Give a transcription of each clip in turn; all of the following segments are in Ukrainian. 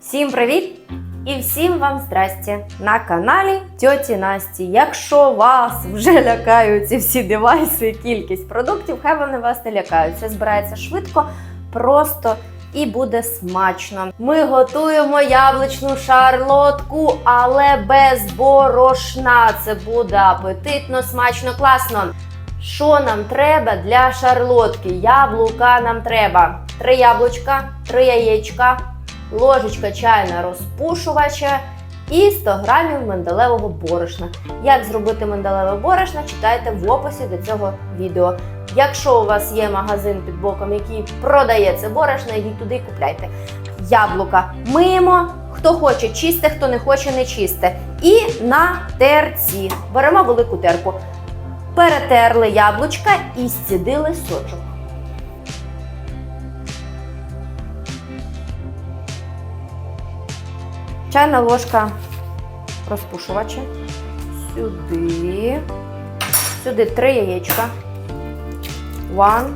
Всім привіт! І всім вам здрасті! На каналі Тьоті Насті. Якщо вас вже лякають ці всі девайси кількість продуктів, хай вони вас не лякають. Це збирається швидко, просто і буде смачно. Ми готуємо яблучну шарлотку, але без борошна. Це буде апетитно, смачно, класно. Що нам треба для шарлотки? Яблука нам треба. Три яблучка, три яєчка, ложечка чайна розпушувача і 100 грамів миндалевого борошна. Як зробити миндалеве борошно, читайте в описі до цього відео. Якщо у вас є магазин під боком, який продає це борошно, йдіть туди і купляйте. Яблука миємо. Хто хоче чисте, хто не хоче не чисте. І на терці беремо велику терку. Перетерли яблучка і зцідили сочок. Чайна ложка розпушувача. Сюди. Сюди три яєчка. One,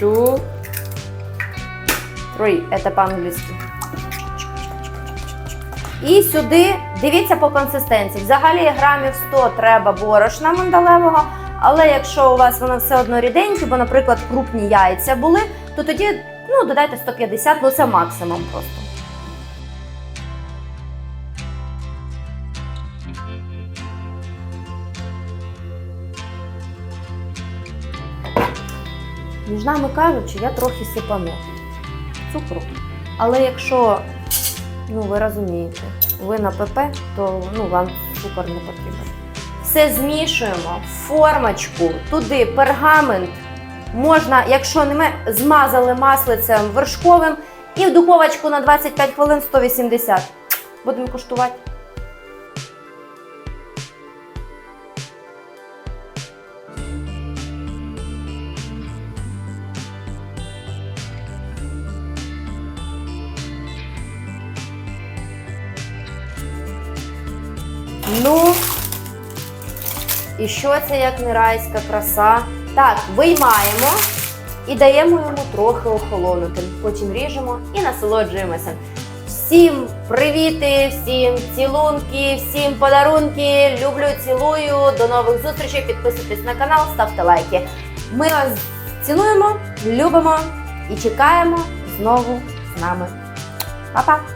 two, three. Це по-англійськи. І сюди дивіться по консистенції. Взагалі грамів 100 треба борошна миндалевого, але якщо у вас воно все одно ріденьке, бо, наприклад, крупні яйця були, то тоді ну, додайте 150, ну це максимум просто. Між нами кажучи, я трохи сипану цукру. Але якщо, ну ви розумієте, ви на ПП, то ну, вам цукор не потрібен. Все змішуємо в формочку, туди пергамент. Можна, якщо не змазали маслицем вершковим і в духовочку на 25 хвилин 180. Будемо куштувати. Ну, і що це як не райська краса? Так, виймаємо і даємо йому трохи охолонути. Потім ріжемо і насолоджуємося. Всім привіти, всім цілунки, всім подарунки. Люблю, цілую. До нових зустрічей. Підписуйтесь на канал, ставте лайки. Ми вас цінуємо, любимо і чекаємо знову з нами. Па-па!